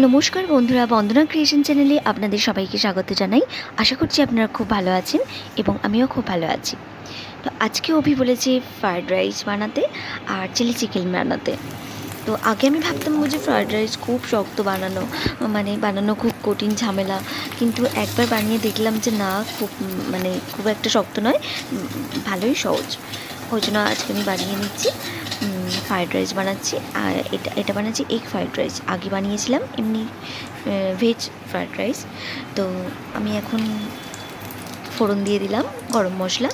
নমস্কার বন্ধুরা, বন্দনা ক্রিয়েশন চ্যানেলে আপনাদের সবাইকে স্বাগত জানাই। আশা করছি আপনারা খুব ভালো আছেন এবং আমিও খুব ভালো আছি। তো আজকে অভি বলেছে ফ্রায়েড রাইস বানাতে আর চিলি চিকেন বানাতে। তো আগে আমি ভাবতাম যে ফ্রায়েড রাইস খুব শক্ত বানানো মানে বানানো খুব কঠিন ঝামেলা। কিন্তু একবার বানিয়ে দেখলাম যে না, খুব মানে খুব একটা শক্ত নয় ভালোই সহজ। ওই জন্য আজকে আমি বানিয়ে নিচ্ছি ফ্রায়েড রাইস বানাচ্ছি, আর এটা এটা বানাচ্ছি এগ ফ্রায়েড রাইস আগে বানিয়েছিলাম এমনি ভেজ ফ্রায়েড রাইস তো আমি এখন ফোড়ন দিয়ে দিলাম গরম মশলা,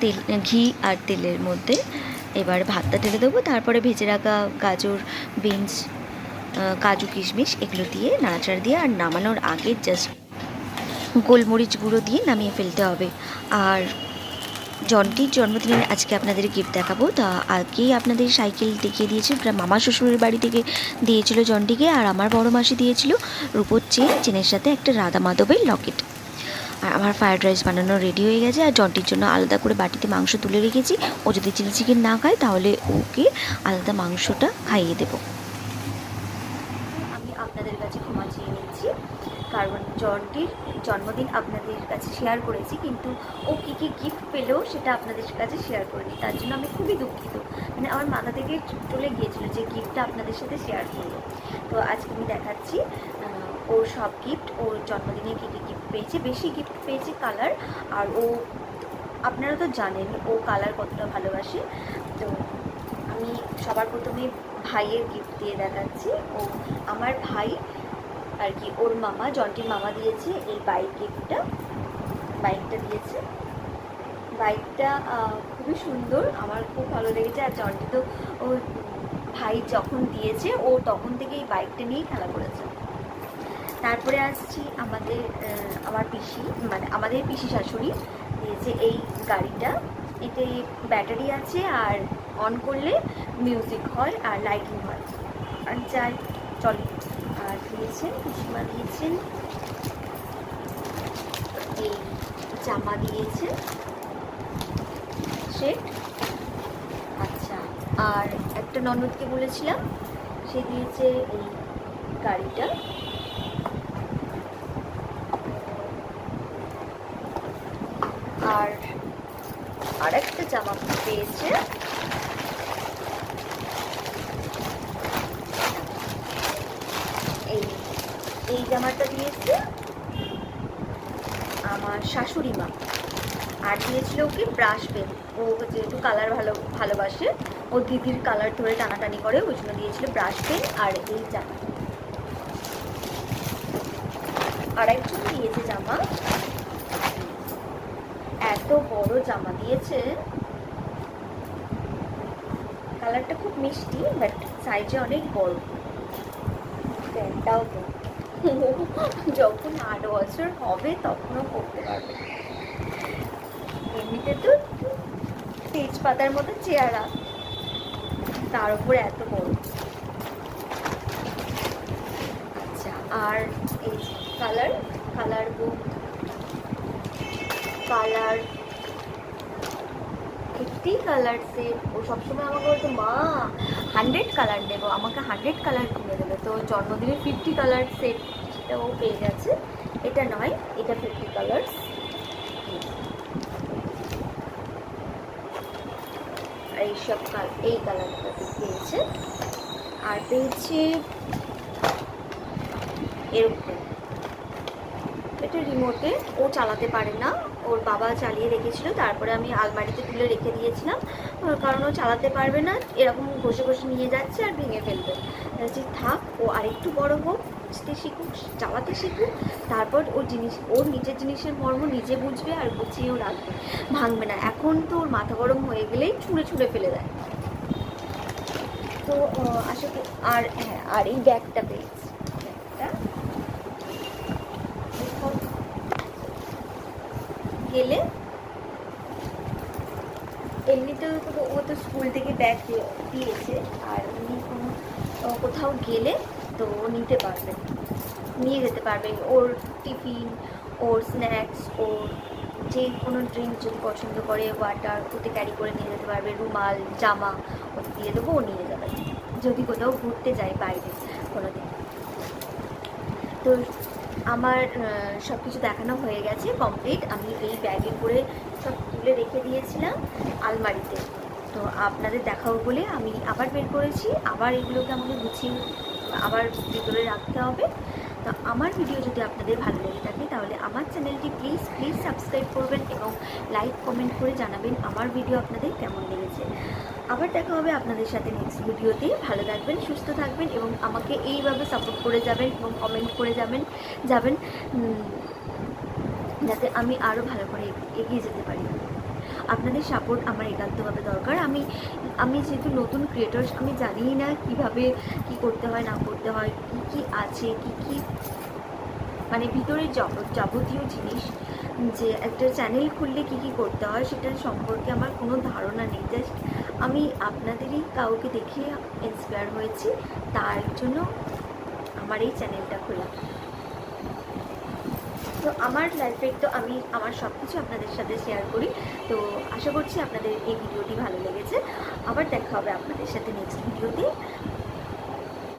তেল, ঘি আর তেলের মধ্যে। এবার ভাতটা ঢেলে দেবো, তারপরে ভেজে রাখা গাজর, বিনস কাজু কিশমিশ এগুলো দিয়ে নাড়াচাড়া দিয়ে আর নামানোর আগে জাস্ট গোলমরিচ গুঁড়ো দিয়ে নামিয়ে ফেলতে হবে। আর জনটির জন্মদিনে আজকে আপনাদের গিফট দেখাবো। তা আগেই আপনাদের সাইকেল দেখিয়ে দিয়েছি। মামা শ্বশুরের বাড়ি থেকে দিয়েছিল জনটিকে আর আমার বড় মাসি দিয়েছিল। রূপোর চেন চেনের সাথে একটা রাধা মাধবের লকেট আর আমার ফ্রায়েড রাইস বানানো রেডি হয়ে গেছে। আর জনটির জন্য আলাদা করে বাটিতে মাংস তুলে রেখেছি। ও যদি চিলি চিকেন না খায়, তাহলে ওকে আলাদা মাংসটা খাইয়ে দেবো আমি আপনাদের কাছে ক্ষমা চেয়ে নিচ্ছি জনটির জন্মদিন আপনাদের কাছে শেয়ার করেছি, কিন্তু ও কী কী গিফট পেলেও সেটা আপনাদের কাছে শেয়ার করিনি। তার জন্য আমি খুবই দুঃখিত। মানে আমার মাথা থেকে চলে গিয়েছিল যে গিফটটা আপনাদের সাথে শেয়ার করব। তো আজকে আমি দেখাচ্ছি ওর সব গিফট ওর জন্মদিনে কী কী গিফট পেয়েছে, বেশি গিফট পেয়েছে কালার আর ও, আপনারা তো জানেন ও কালার কতটা ভালোবাসে। তো আমি সবার প্রথমে ভাইয়ের গিফট দিয়ে দেখাচ্ছি। ও, আমার ভাই আর কি, ওর মামা, জন্টির মামা দিয়েছে এই বাইক গিফটটা বাইকটা দিয়েছে। বাইকটা খুবই সুন্দর। আমার খুব ভালো লেগেছে। আর জন্টি তো ওর ভাই যখন দিয়েছে, ও তখন থেকে এই বাইকটা নিয়েই খেলা করেছে। তারপরে আসছি আমাদের আমার পিসি মানে আমাদের পিসি শাশুড়ি দিয়েছে এই গাড়িটা। এতে ব্যাটারি আছে আর অন করলে মিউজিক হয় আর লাইটিং হয়। আর যাই, চলে। দিয়েছেন পিসিমা দিয়েছেন। এই জামা দিয়েছে। সেট আচ্ছা আর একটা ননদকে বলেছিলাম, সে দিয়েছে এই গাড়িটা। আর আরেকটা জামা পেয়েছে এই এই জামাটা দিয়েছে আমার শাশুড়ি মা। আর দিয়েছিল ওকে ব্রাশ পেন। ও যেহেতু কালার ভালো, ভালোবাসে, ও দিদির কালার ধরে টানাটানি করে, ওই জন্য দিয়েছিল ব্রাশ পেন আর এই জামা। আর একজন দিয়েছে জামা। এত বড় জামা দিয়েছে। কালারটা খুব মিষ্টি বাট সাইজে অনেক বড়। প্যান্টটাও তো যখন আট বছর হবে, তখনও পড়তে পারবে। এমনিতে তো তেজপাতার মতো চেহারা। তার উপর এত বড়। আচ্ছা আর এই colour colour book colour fifty colour set ও সবসময় আমাকে বলতো, মা হান্ড্রেড কালার নেব, আমাকে হান্ড্রেড কালার কিনে দেবে। তো জন্মদিনে ফিফটি কালার সেট সেটা ও পেয়ে গেছে। এটা নয়, এটা ফিফটি কালার্স আর এইসব এই কালারটা পেয়েছে। আর পেয়েছে, এরকম। এটা রিমোটে ও চালাতে পারে না। ওর বাবা চালিয়ে রেখেছিল, তারপরে আমি আলমারিতে তুলে রেখে দিয়েছিলাম। কারণ ও চালাতে পারবে না, এরকম ঘষে ঘষে নিয়ে যাচ্ছে আর ভেঙে ফেলবে। যে থাক, ও আরেকটু বড় হোক বুঝতে শিখুক, চালাতে শিখুক, তারপর ওর জিনিস ওর নিজের জিনিসের মর্ম নিজে বুঝবে আর গুছিয়েও রাখবে। ভাঙবে না। এখন তো ওর মাথা গরম হয়ে গেলেই ছুঁড়ে ছুঁড়ে ফেলে দেয়। তো আশা আর হ্যাঁ আর এই ব্যাগটা পেয়েছি ব্যাগটা কোথাও গেলে এমনিতেও তো ও তো স্কুল থেকে ব্যাগ দিয়েছে, আর উনি কোনো কোথাও গেলে তো ও নিতে পারবে। নিয়ে যেতে পারবে। ওর টিফিন, ওর স্ন্যাক্স ওর যে কোনো ড্রিঙ্ক যদি পছন্দ করে ওয়াটার ওতে ক্যারি করে নিয়ে যেতে পারবে। রুমাল, জামা, ওতে দিয়ে দেবো, ও নিয়ে যাবে। যদি কোথাও ঘুরতে যায় বাইরে কোনো দিন তো আমার সব কিছু দেখানো হয়ে গেছে কমপ্লিট আমি এই ব্যাগে করে সব তুলে রেখে দিয়েছিলাম আলমারিতে। তো আপনাদের দেখাবো বলে আমি আবার বের করেছি। আবার এগুলোকে আমাকে গুছিয়ে, আবার ভিতরে রাখতে হবে। তো আমার ভিডিও যদি আপনাদের ভালো লেগে থাকে, তাহলে আমার চ্যানেলটি প্লিজ প্লিজ সাবস্ক্রাইব করবেন এবং লাইক কমেন্ট করে জানাবেন আমার ভিডিও আপনাদের কেমন লেগেছে। আবার দেখা হবে আপনাদের সাথে নেক্সট ভিডিওতে ভালো থাকবেন, সুস্থ থাকবেন এবং আমাকে এইভাবে সাপোর্ট করে যাবেন এবং কমেন্ট করে যাবেন যাবেন যাতে আমি আরও ভালো করে এগিয়ে যেতে পারি। আপনাদের সাপোর্ট আমার একান্তভাবে দরকার। আমি আমি যেহেতু নতুন ক্রিয়েটার্স আমি জানিই না কীভাবে কি করতে হয়, না করতে হয়, কি কি আছে, কি কি মানে ভিতরে জগৎ যাবতীয় জিনিস, যে একটা চ্যানেল খুললে কি কি করতে হয় সেটার সম্পর্কে আমার কোনো ধারণা নেই। জাস্ট আমি আপনাদেরই কাউকে দেখে ইন্সপায়ার হয়েছি, তার জন্য আমার এই চ্যানেলটা খোলা। তো আমার লাইফের তো আমি আমার সব কিছু আপনাদের সাথে শেয়ার করি। তো আশা করছি আপনাদের এই ভিডিওটি ভালো লেগেছে। আবার দেখা হবে আপনাদের সাথে নেক্সট ভিডিওতে।